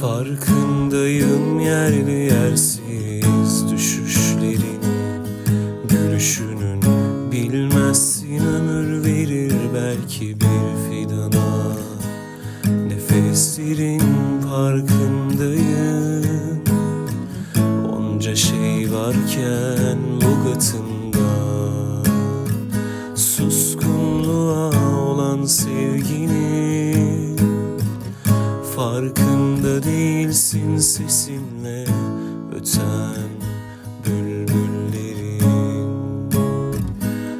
Farkındayım yerli yersiz düşüşlerini Gülüşünün bilmezsin ömür verir belki bir fidana. Nefeslerin farkındayım Onca şey varken lugatında Farkında değilsin sesinle öten bülbüllerin.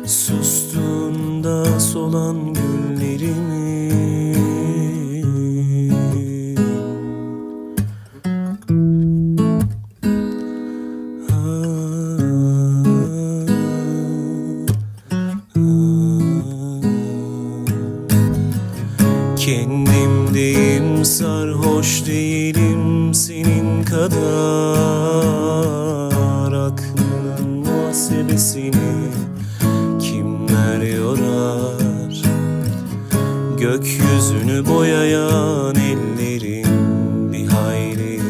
Sustuğunda solan güllerimi. Kendimdeyim sarhoş değilim senin kadar. Aklının muhasebesini kimler yorar Gökyüzünü boyayan ellerin bir hayli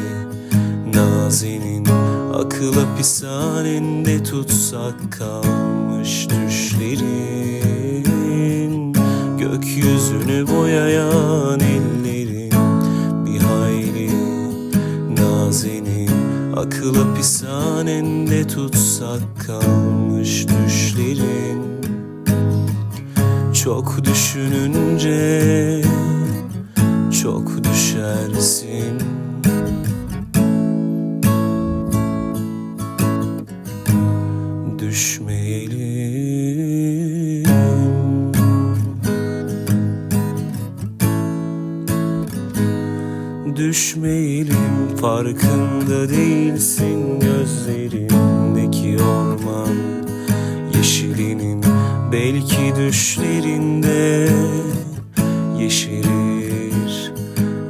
Nazenin akıl hapishanende tutsak kalmış Nazenin akıl hapishanende tutsak kalmış düşlerin. Çok düşününce çok düşersin. Düşmeyelim Düşmeyelim farkında değilsin gözlerindeki orman. Yeşilinin belki düşlerinde yeşerir.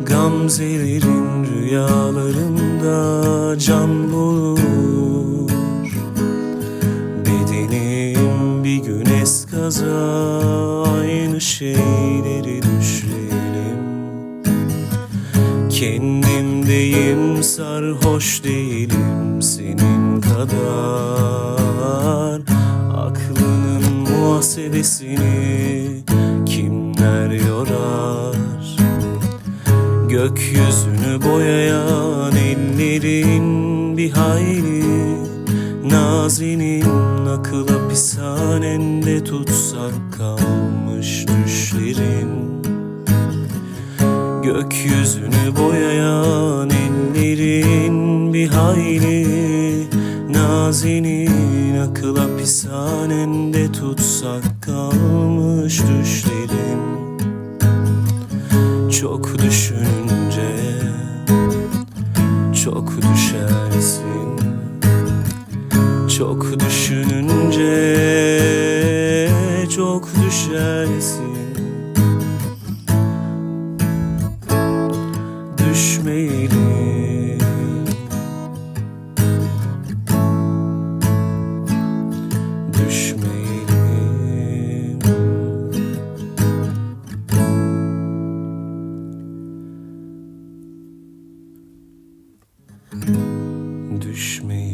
Gamzelerin rüyalarında can bulur. Bedenim bir gün eskaza aynı şeyleri Kendimdeyim sarhoş değilim senin kadar. Aklının muhasebesini kimler yorar? Gökyüzünü boyayan ellerin bir hayli. Nazinin akıl hapishanende tutsak kalmış düşlerin Gökyüzünü boyayan ellerin bir hayli Nazinin akıl hapishanende tutsak kalmış düşlerin. Çok düşününce çok düşersin. Çok düşününce çok düşersin düşmeyi